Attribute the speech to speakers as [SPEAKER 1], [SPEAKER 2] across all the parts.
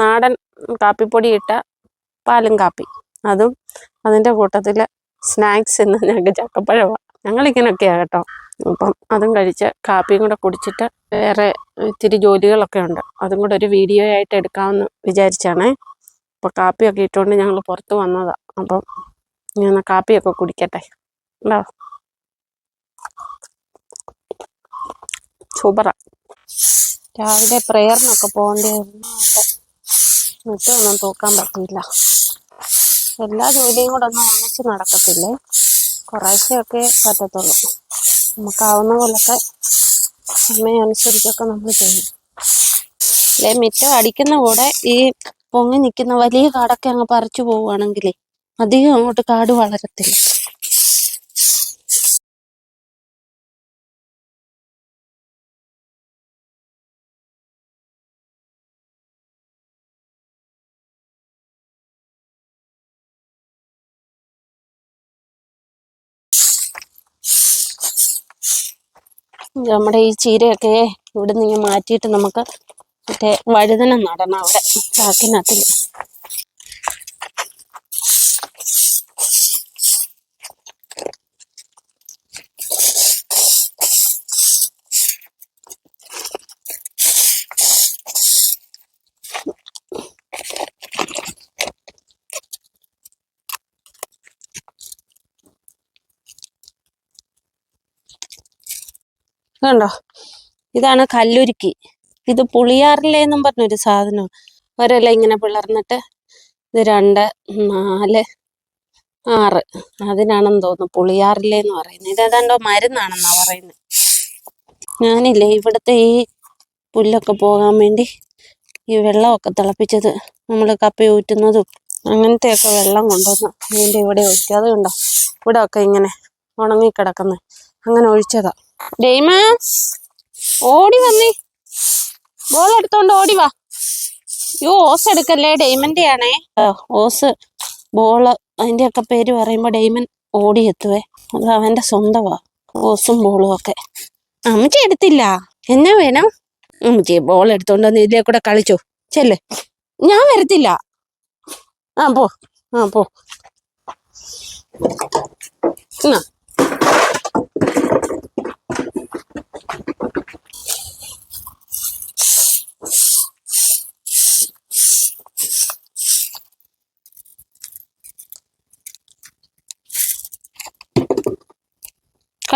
[SPEAKER 1] നാടൻ കാപ്പിപ്പൊടി ഇട്ട പാലും കാപ്പി. അതും അതിന്റെ കൂട്ടത്തിൽ സ്നാക്സ് എന്ന് ഞങ്ങൾക്ക് ചക്കപ്പഴമാണ് ഞങ്ങളിങ്ങനെയൊക്കെയാണ് കേട്ടോ. അപ്പം അതും കഴിച്ച് കാപ്പിയും കൂടെ കുടിച്ചിട്ട് വേറെ ഇത്തിരി ജോലികളൊക്കെ ഉണ്ട്. അതും കൂടെ ഒരു വീഡിയോ ആയിട്ട് എടുക്കാമെന്ന് വിചാരിച്ചാണേ. അപ്പോൾ കാപ്പിയൊക്കെ ഇട്ടുകൊണ്ട് ഞങ്ങൾ പുറത്ത് വന്നതാണ് അപ്പം ഞാൻ കാപ്പിയൊക്കെ കുടിക്കട്ടെ. ഉണ്ടോ? സൂപ്പറാണ് രാവിലെ പ്രേയറിനൊക്കെ പോകേണ്ടിയായിരുന്നു മുറ്റമൊന്നും തൂക്കാൻ പറ്റിയില്ല. എല്ലാ ജോലിയും കൂടെ ഒന്നും ഒന്നിച്ച് നടക്കത്തില്ലേ? കുറേശ്ശെയൊക്കെ പറ്റത്തുള്ളൂ. നമുക്കാവുന്ന പോലൊക്കെ സമയമനുസരിച്ചൊക്കെ നമ്മൾ ചെയ്യും. അല്ലെ മിറ്റം അടിക്കുന്ന കൂടെ ഈ പൊങ്ങി നിൽക്കുന്ന വലിയ കാടൊക്കെ അങ്ങ് പറിച്ചു പോവുകയാണെങ്കിലേ അധികം അങ്ങോട്ട് കാട് വളരത്തില്ല. നമ്മുടെ ഈ ചീരയൊക്കെ ഇവിടെ നിന്ന് മാറ്റിയിട്ട് നമുക്ക് മറ്റേ വഴുതന നടണം അവിടെ ചാക്കിനകത്തിൽ കണ്ടോ? ഇതാണ് കല്ലുരുക്കി. ഇത് പുളിയാറില്ലേ എന്നും പറഞ്ഞൊരു സാധനം ഒരല ഇങ്ങനെ പിളർന്നിട്ട് ഇത് രണ്ട് നാല് ആറ്. അതിനാണെന്ന് തോന്നുന്നു പുളിയാറില്ലേ എന്ന് പറയുന്നത്. ഇത് ഏതാണ്ടോ മരുന്നാണെന്നാ പറയുന്നത്. ഞാനില്ലേ ഇവിടുത്തെ ഈ പുല്ലൊക്കെ പോകാൻ വേണ്ടി ഈ വെള്ളമൊക്കെ തിളപ്പിച്ചത് നമ്മൾ കപ്പി ഊറ്റുന്നതും അങ്ങനത്തെയൊക്കെ വെള്ളം കൊണ്ടുവന്ന് അതിന്റെ ഇവിടെ ഒഴിക്കുക കണ്ടോ? ഇവിടെ ഒക്കെ ഇങ്ങനെ ഉണങ്ങിക്കിടക്കുന്നത് അങ്ങനെ ഒഴിച്ചതാ. ഓടി വന്നേ. ബോൾ എടുത്തോണ്ട് ഓടി വാ. യോ ഓസ് എടുക്കല്ലേ? ഡെയ്മന്റെ ആണേ ഓസ് ബോൾ അതിന്റെ ഒക്കെ പേര് പറയുമ്പോ ഡെയ്മൻ ഓടി എത്തുവേ. അത് അവന്റെ സ്വന്തമാ. ഓസും ബോളും ഒക്കെ. അമ്മച്ചി എടുത്തില്ല. എന്നാ വേണം? അമ്മച്ചി ബോൾ എടുത്തോണ്ട് വന്ന് ഇതിലേ കൂടെ കളിച്ചോ. ചെല്ല്. ഞാൻ വരത്തില്ല. ആ പോ. ആ പോ.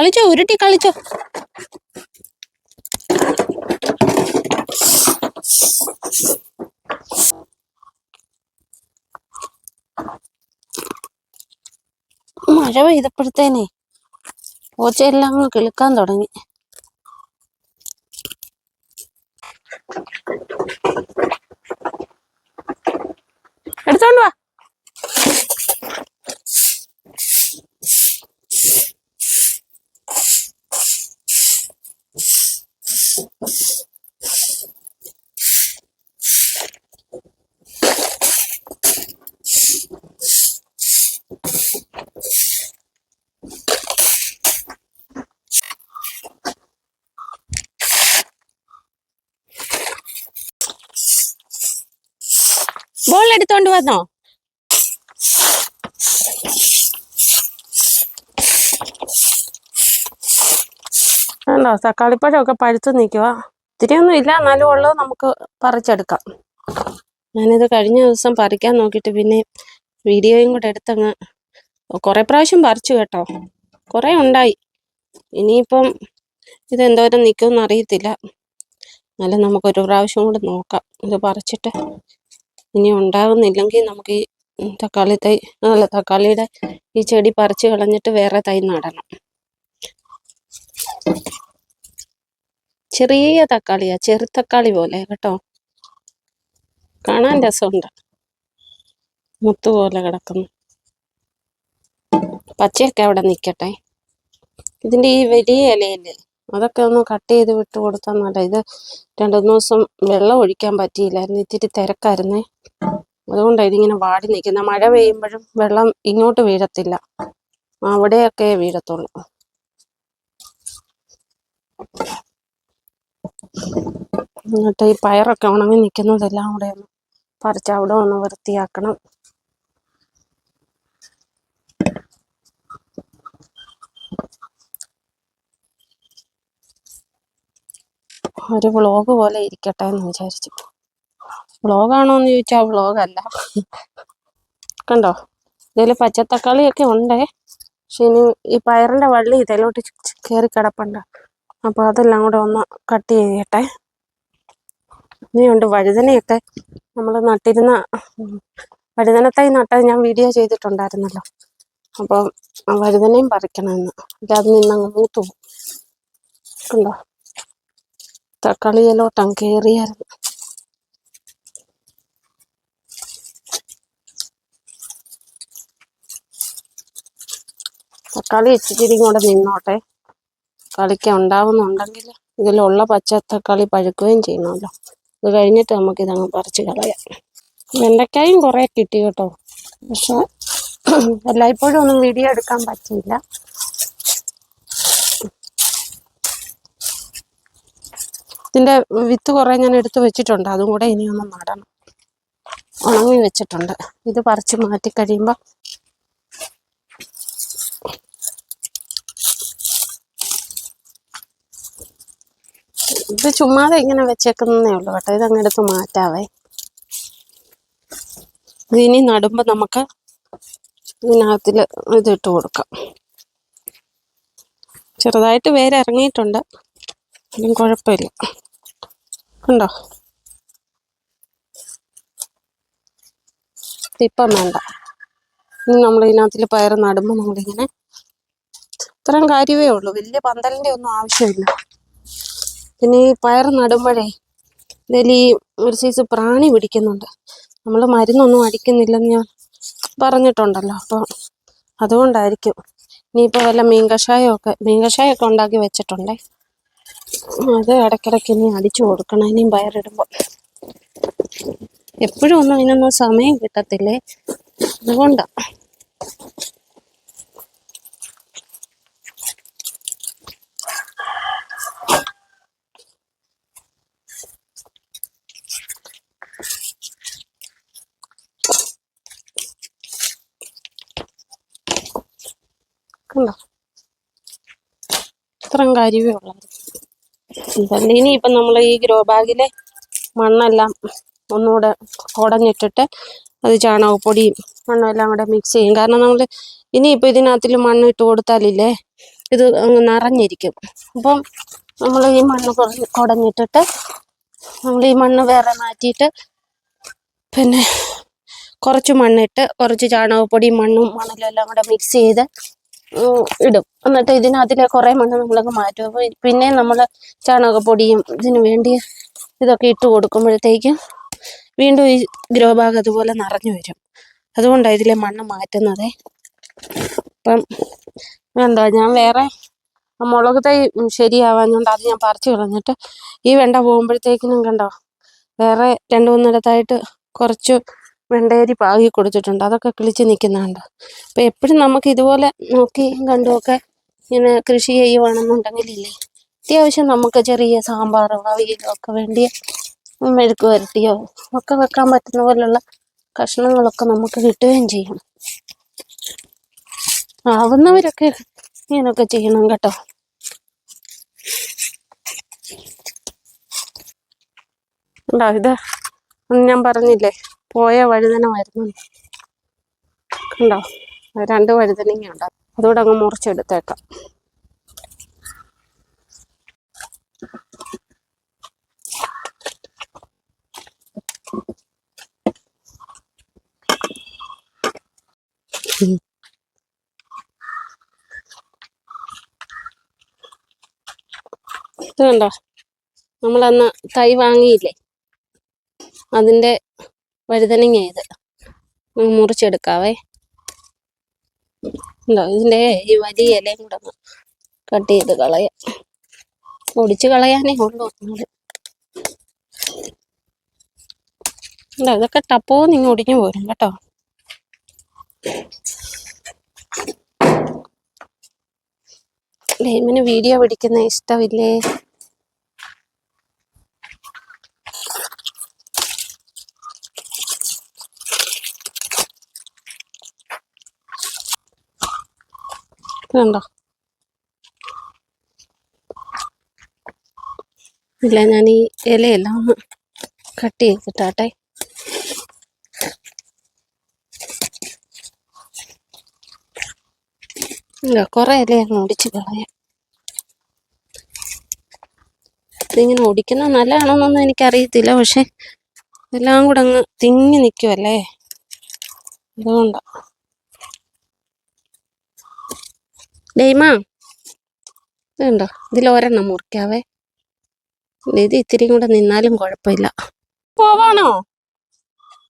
[SPEAKER 1] കളിച്ചോ ഉരുട്ടി കളിച്ചോ. മഴ പെയ്തപ്പോഴത്തേനെ പൂച്ചയെല്ലാം കിളിക്കാൻ തുടങ്ങി. എടുത്തോണ്ട് വാ. ബോൾ എടുത്തോണ്ട് വന്നോ ഉണ്ടോ? തക്കാളിപ്പഴമൊക്കെ പഴുത്ത് നിൽക്കുക ഒത്തിരിയൊന്നും ഇല്ല എന്നാലും ഉള്ളത് നമുക്ക് പറിച്ചെടുക്കാം. ഞാനിത് കഴിഞ്ഞ ദിവസം പറിക്കാൻ നോക്കിയിട്ട് പിന്നെ വീഡിയോയും കൂടെ എടുത്തങ്ങ് കുറേ പ്രാവശ്യം പറിച്ചു കേട്ടോ. കുറേ ഉണ്ടായി. ഇനിയിപ്പം ഇതെന്തോരം നിൽക്കുമെന്ന് അറിയത്തില്ല. എന്നാലും നമുക്കൊരു പ്രാവശ്യം കൂടെ നോക്കാം. ഇത് പറിച്ചിട്ട് ഇനി ഉണ്ടാകുന്നില്ലെങ്കിൽ നമുക്ക് ഈ തക്കാളി തൈ അല്ല തക്കാളിയുടെ ഈ ചെടി പറിച്ചു കളഞ്ഞിട്ട് വേറെ തൈ നടണം. ചെറിയ തക്കാളിയാ ചെറു തക്കാളി പോലെ കേട്ടോ. കാണാൻ രസമുണ്ട്. മുത്തുപോലെ കിടക്കുന്നു. പച്ചയൊക്കെ അവിടെ നിൽക്കട്ടെ ഇതിന്റെ ഈ വലിയ ഇലയില്ലേ അതൊക്കെ ഒന്ന് കട്ട് ചെയ്ത് വിട്ട് കൊടുത്താൽ നല്ല ഇത് രണ്ടു മൂന്ന് ദിവസം വെള്ളം ഒഴിക്കാൻ പറ്റിയില്ലായിരുന്നു ഇത്തിരി തിരക്കായിരുന്നേ. അതുകൊണ്ടാണ് ഇതിങ്ങനെ വാടി നിൽക്കുന്നത് മഴ പെയ്യുമ്പോഴും വെള്ളം ഇങ്ങോട്ട് വീഴത്തില്ല. അവിടെയൊക്കെ വീഴത്തുള്ളൂ. എന്നിട്ട് ഈ പയറൊക്കെ ഉണങ്ങി നിൽക്കുന്നതെല്ലാം കൂടെ ഒന്ന് പറിച്ച് അവിടെ ഒന്ന് വൃത്തിയാക്കണം. ഒരു വ്ളോഗ് പോലെ ഇരിക്കട്ടെ എന്ന് വിചാരിച്ചു. വ്ളോഗാണോ എന്ന് ചോദിച്ചാൽ വ്ളോഗല്ല. കണ്ടോ? ഇതിൽ പച്ചത്തക്കാളിയൊക്കെ ഉണ്ട്. പക്ഷെ ഇനി ഈ പയറിന്റെ വള്ളി ഇതിലോട്ട് കയറി കിടപ്പുണ്ട്. അപ്പോൾ അതെല്ലാം കൂടെ ഒന്ന് കട്ട് ചെയ്യട്ടെ. ഇനിയുണ്ട് വഴുതനയൊക്കെ. നമ്മൾ നട്ടിരുന്ന ഉം, വഴുതന നട്ടത് ഞാൻ വീഡിയോ ചെയ്തിട്ടുണ്ടായിരുന്നല്ലോ. അപ്പോൾ വഴുതനയും പറിക്കണമെന്ന്. അത് നിന്നങ്ങ് മൂത്തു കണ്ടോ? തക്കാളിയിലോട്ടം കയറിയായിരുന്നു. തക്കാളി ഇച്ചിരി കൂടെ നിന്നോട്ടെ. കളിക്ക ഉണ്ടാവുന്നുണ്ടെങ്കിൽ ഇതിലുള്ള പച്ച തക്കാളി പഴുക്കുകയും ചെയ്യണമല്ലോ അത് കഴിഞ്ഞിട്ട് നമുക്ക് ഇതങ്ങ് പറിച്ച് കളയാം. വെണ്ടയ്ക്കായും കുറേ കിട്ടി കേട്ടോ. പക്ഷെ എല്ലായ്പ്പോഴും ഒന്നും വീഡിയോ എടുക്കാൻ പറ്റിയില്ല. ഇതിന്റെ വിത്ത് കുറേ ഞാൻ എടുത്തു വെച്ചിട്ടുണ്ട്. അതും കൂടെ ഇനി നടണം. ഉണങ്ങി വെച്ചിട്ടുണ്ട്. ഇത് പറിച്ച് മാറ്റി കഴിയുമ്പോൾ ഇത് ചുമ്മാതെ ഇങ്ങനെ വെച്ചേക്കുന്നേ ഉള്ളൂ കേട്ടോ. ഇതങ്ങ് എടുത്ത് മാറ്റാവേ. ഇതിനി നടുമ്പോൾ നമുക്ക് ഇതിനകത്തിൽ ഇതിട്ട് കൊടുക്കാം. ചെറുതായിട്ട് വേര് ഇറങ്ങിയിട്ടുണ്ട്. ഒന്നും കുഴപ്പമില്ല. ഉണ്ടോ ഇപ്പം വേണ്ട. ഇനി നമ്മൾ ഇതിനകത്തിൽ പയർ നടുമ്പോൾ നമ്മളിങ്ങനെ ഇത്രയും കാര്യമേ ഉള്ളൂ. വലിയ പന്തലിന്റെ ഒന്നും ആവശ്യമില്ല. പിന്നെ ഈ പയർ നടുമ്പോഴേ ഇതിൽ ഈ ഒരു സൈസ് പ്രാണി പിടിക്കുന്നുണ്ട്. നമ്മൾ മരുന്നൊന്നും അടിക്കുന്നില്ലെന്ന് ഞാൻ പറഞ്ഞിട്ടുണ്ടല്ലോ. അപ്പോൾ അതുകൊണ്ടായിരിക്കും. ഇനിയിപ്പോൾ വല്ല മീൻ കഷായമൊക്കെ മീൻ കഷായമൊക്കെ ഉണ്ടാക്കി വെച്ചിട്ടുണ്ടേ. അത് ഇടയ്ക്കിടയ്ക്ക് ഇനി അടിച്ചു കൊടുക്കണം ഇനിയും പയറിടുമ്പോൾ എപ്പോഴും ഒന്നും അതിനൊന്നും സമയം കിട്ടത്തില്ലേ? അതുകൊണ്ടാ കണ്ടോ ഇത്രയും കാര്യമേ ഉള്ളായിരുന്നു ഇനിയിപ്പം നമ്മൾ ഈ ഗ്രോ ബാഗിലെ മണ്ണെല്ലാം ഒന്നുകൂടെ കുടഞ്ഞിട്ടിട്ട് അത് ചാണകപ്പൊടിയും മണ്ണും എല്ലാം കൂടെ മിക്സ് ചെയ്യും. കാരണം നമ്മൾ ഇനിയിപ്പോൾ ഇതിനകത്തിൽ മണ്ണ് ഇട്ട് കൊടുത്താലില്ലേ ഇത് അങ്ങ് നിറഞ്ഞിരിക്കും. അപ്പം നമ്മൾ ഈ മണ്ണ് കുറഞ്ഞ് കുടഞ്ഞിട്ടിട്ട് നമ്മൾ ഈ മണ്ണ് വേറെ മാറ്റിയിട്ട് പിന്നെ കുറച്ച് മണ്ണിട്ട് കുറച്ച് ചാണകപ്പൊടിയും മണ്ണും മണലും എല്ലാം കൂടെ മിക്സ് ചെയ്ത് ഇടും. എന്നിട്ട് ഇതിനകത്തിലെ കുറേ മണ്ണ് നമ്മളൊക്കെ മാറ്റും. പിന്നെ നമ്മൾ ചാണകപ്പൊടിയും ഇതിനു വേണ്ടി ഇതൊക്കെ ഇട്ട് കൊടുക്കുമ്പോഴത്തേക്കും വീണ്ടും ഈ ഗ്രോ ബാഗ് അതുപോലെ നിറഞ്ഞു വരും. അതുകൊണ്ടാണ് ഇതിലെ മണ്ണ് മാറ്റുന്നത്. അപ്പം വേണ്ട ഞാൻ വേറെ മുളക് തൈ ഉം, ശരിയാവാഞ്ഞോണ്ട് അത് ഞാൻ പറിച്ചു കളഞ്ഞിട്ട് ഈ വെണ്ട പോകുമ്പോഴത്തേക്കിനും കണ്ടോ വേറെ രണ്ട് മൂന്നിടത്തായിട്ട് കുറച്ച് വെണ്ടേരി പാകി കൊടുത്തിട്ടുണ്ട് അതൊക്കെ കിളിച്ച് നിൽക്കുന്നുണ്ട്. അപ്പം എപ്പോഴും നമുക്ക് ഇതുപോലെ നോക്കി കണ്ടുമൊക്കെ ഇങ്ങനെ കൃഷി ചെയ്യുവാണെന്നുണ്ടെങ്കിലില്ലേ അത്യാവശ്യം നമുക്ക് ചെറിയ സാമ്പാർ അവിയലോ ഒക്കെ വേണ്ടിയ മെഴുക്ക് വരട്ടിയോ ഒക്കെ വെക്കാൻ പറ്റുന്ന പോലുള്ള കഷ്ണങ്ങളൊക്കെ നമുക്ക് കിട്ടുകയും ചെയ്യും. ആവുന്നവരൊക്കെ ഇങ്ങനെയൊക്കെ ചെയ്യണം കേട്ടോ. ഉണ്ടോ ഇത്? ഞാൻ പറഞ്ഞില്ലേ? പോയ വഴുതന വരുന്നു കണ്ടോ? രണ്ട് വഴുതനങ്ങ ഉണ്ട്. അതുകൂടെ അങ്ങ് മുറിച്ചെടുത്തേക്കാം. ഇത് കണ്ടോ? നമ്മളന്ന് തൈ വാങ്ങിയില്ലേ? അതിന്റെ വഴുതനങ്ങ ഇത് മുറിച്ചെടുക്കാവേ. ഉണ്ടോ ഇതിന്റെ ഈ വലിയ ഇലയും കൂടെ ഒന്ന് കട്ട് ചെയ്ത് കളയാം. ഒടിച്ച് കളയാനേ ഉള്ളൂ ഉണ്ടോ ഇതൊക്കെ ടപ്പോ നിങ്ങൾ ഒടിഞ്ഞു പോരും കേട്ടോ. ലേമിന് വീഡിയോ പിടിക്കുന്ന ഇഷ്ടമില്ലേ? കണ്ടോ ഇല്ല ഞാൻ ഈ ഇലയെല്ലാം ഒന്ന് കട്ട് ചെയ്തിട്ടാട്ടെ. ഇല്ല കുറെ ഇല അങ്ങ് ഒടിച്ച് കളയാം. ഇതിങ്ങനെ ഒടിക്കുന്നത് നല്ലതാണോന്നൊന്നും എനിക്കറിയത്തില്ല പക്ഷെ എല്ലാം കൂടെ അങ്ങ് തിങ്ങി നിൽക്കുമല്ലേ അതുകൊണ്ടാ. ഡെയ്മാ ഇതുണ്ടോ? ഇതിൽ ഒരെണ്ണം മുറിക്കാവേ. ഇത് ഇത്തിരി കൂടെ നിന്നാലും കുഴപ്പമില്ല. പോവാണോ?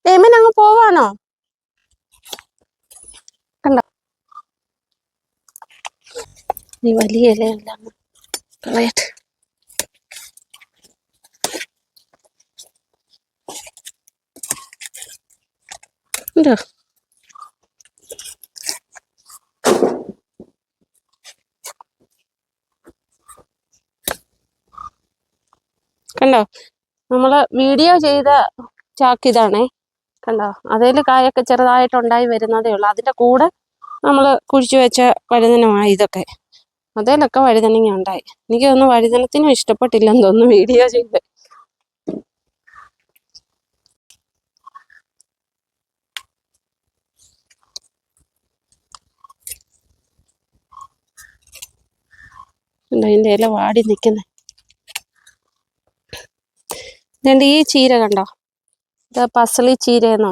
[SPEAKER 1] ഡെയ്മൻ അങ്ങ് പോവാണോ? കണ്ടോ? വലിയ ഇലയെല്ലാം കളയട്ടെ ഉണ്ടോ കണ്ടോ? നമ്മൾ വീഡിയോ ചെയ്ത ചാക്ക് ഇതാണേ കണ്ടോ? അതേൽ കായൊക്കെ ചെറുതായിട്ടുണ്ടായി വരുന്നതേ ഉള്ളൂ. അതിന്റെ കൂടെ നമ്മൾ കുഴിച്ചു വെച്ച വഴുതനമാണ് ഇതൊക്കെ. അതേലൊക്കെ വഴുതനങ്ങ ഉണ്ടായി. എനിക്ക് വഴുതനത്തിനും ഇഷ്ടപ്പെട്ടില്ലെന്ന് തോന്നുന്നു വീഡിയോ ചെയ്ത്. ഇതിന്റെ ഇല വാടി നിൽക്കുന്നേ. ഇതുണ്ട് ഈ ചീര കണ്ടോ? ഇത് പസളി ചീരയെന്നോ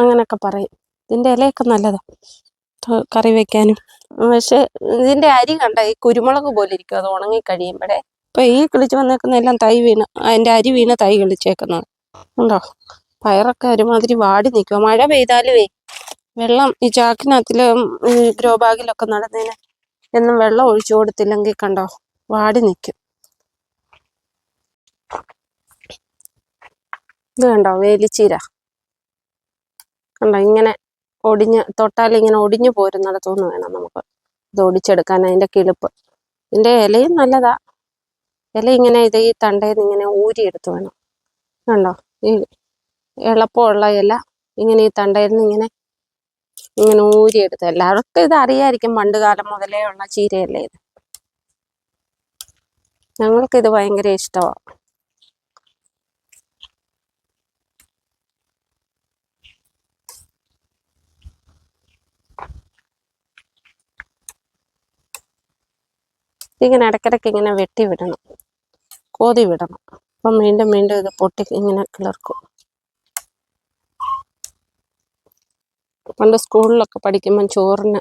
[SPEAKER 1] അങ്ങനെയൊക്കെ പറയും. ഇതിന്റെ ഇലയൊക്കെ നല്ലതാണ് കറി വെക്കാനും. പക്ഷെ ഇതിന്റെ അരി കണ്ട? ഈ കുരുമുളക് പോലെ ഇരിക്കും. അത് ഉണങ്ങി കഴിയുമ്പോഴേ. ഇപ്പം ഈ കിളിച്ച് വന്നേക്കുന്ന എല്ലാം തൈ വീണ് അതിന്റെ അരി വീണ് തൈ കിളിച്ചേക്കുന്നത്. ഉണ്ടോ പയറൊക്കെ ഒരുമാതിരി വാടി നിൽക്കുക മഴ പെയ്താലുവേ വെള്ളം ഈ ചാക്കിനകത്തിലും ഗ്രോ ബാഗിലൊക്കെ നടന്നതിന് എന്നും വെള്ളം ഒഴിച്ചു കൊടുത്തില്ലെങ്കിൽ കണ്ടോ? വാടി നിൽക്കും ഇത് കണ്ടോ? വേലിച്ചീര. കണ്ടോ? ഇങ്ങനെ ഒടിഞ്ഞ് തൊട്ടാൽ ഇങ്ങനെ ഒടിഞ്ഞു പോരുന്നിടത്തുനിന്ന് വേണം നമുക്ക് ഇത് ഒടിച്ചെടുക്കാൻ അതിന്റെ കിളിപ്പ്. ഇതിന്റെ ഇലയും നല്ലതാ. ഇല ഇങ്ങനെ ഇത് ഈ തണ്ടയിൽ നിന്ന് ഇങ്ങനെ ഊരിയെടുത്ത് വേണം. കണ്ടോ? ഈ എളുപ്പമുള്ള ഇല ഇങ്ങനെ ഈ തണ്ടയിൽ നിന്ന് ഇങ്ങനെ ഇങ്ങനെ ഊരിയെടുത്ത്. എല്ലാവർക്കും ഇത് അറിയായിരിക്കും പണ്ട് കാലം മുതലേ ഉള്ള ചീരയല്ലേ ഇത്. ഞങ്ങൾക്ക് ഇത് ഭയങ്കര ഇഷ്ടമാണ് ഇങ്ങനെ ഇടയ്ക്കിടയ്ക്ക് ഇങ്ങനെ വെട്ടി വിടണം. കോതി വിടണം. അപ്പം വീണ്ടും വീണ്ടും ഇത് പൊട്ടി ഇങ്ങനെ കിളർക്കും. പണ്ട് സ്കൂളിലൊക്കെ പഠിക്കുമ്പം ചോറിന്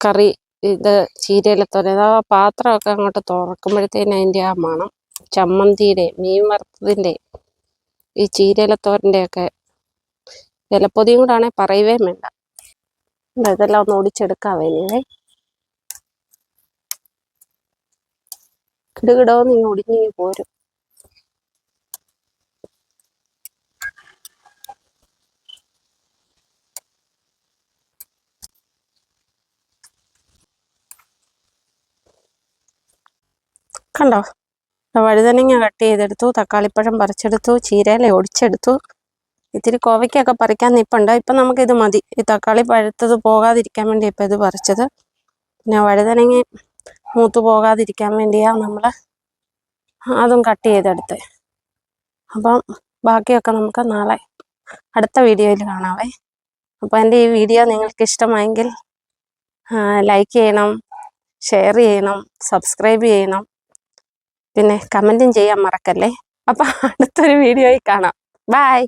[SPEAKER 1] കറി ഇത് ചീരയിലത്തോര ആ പാത്രമൊക്കെ അങ്ങോട്ട് തുറക്കുമ്പോഴത്തേന് അതിന്റെ ആ മണം. ചമ്മന്തിയുടെ മീൻ വറുത്തതിന്റെ ഈ ചീരയിലത്തോരന്റെ ഒക്കെ ഇലപ്പൊതിയും കൂടെ ആണെങ്കിൽ പറയുകയും വേണ്ട. ഇതാ ഇതെല്ലാം ഒന്ന് ഒടിച്ചെടുക്കാവേ ഇനിവേ നീ ഒടിഞ്ഞു പോരും. കണ്ടോ? വഴുതനങ്ങ കട്ട് ചെയ്തെടുത്തു തക്കാളിപ്പഴം പറിച്ചെടുത്തു ചീരയില ഒടിച്ചെടുത്തു. ഇത്തിരി കോവയ്ക്കൊക്കെ പറിക്കാൻ നിപ്പുണ്ട്. ഇപ്പം നമുക്കിത് മതി. ഈ തക്കാളി പഴുത്തത് പോകാതിരിക്കാൻ വേണ്ടി ഇപ്പം ഇത് പറിച്ചത്. പിന്നെ വഴുതനങ്ങ മൂത്ത് പോകാതിരിക്കാൻ വേണ്ടിയാണ് നമ്മൾ അതും കട്ട് ചെയ്തെടുത്ത്. അപ്പം ബാക്കിയൊക്കെ നമുക്ക് നാളെ അടുത്ത വീഡിയോയിൽ കാണാവേ. അപ്പോൾ എന്റെ ഈ വീഡിയോ നിങ്ങൾക്ക് ഇഷ്ടമായെങ്കിൽ ലൈക്ക് ചെയ്യണം ഷെയർ ചെയ്യണം സബ്സ്ക്രൈബ് ചെയ്യണം. പിന്നെ കമന്റും ചെയ്യാൻ മറക്കല്ലേ? അപ്പം അടുത്തൊരു വീഡിയോയിൽ കാണാം. ബായ്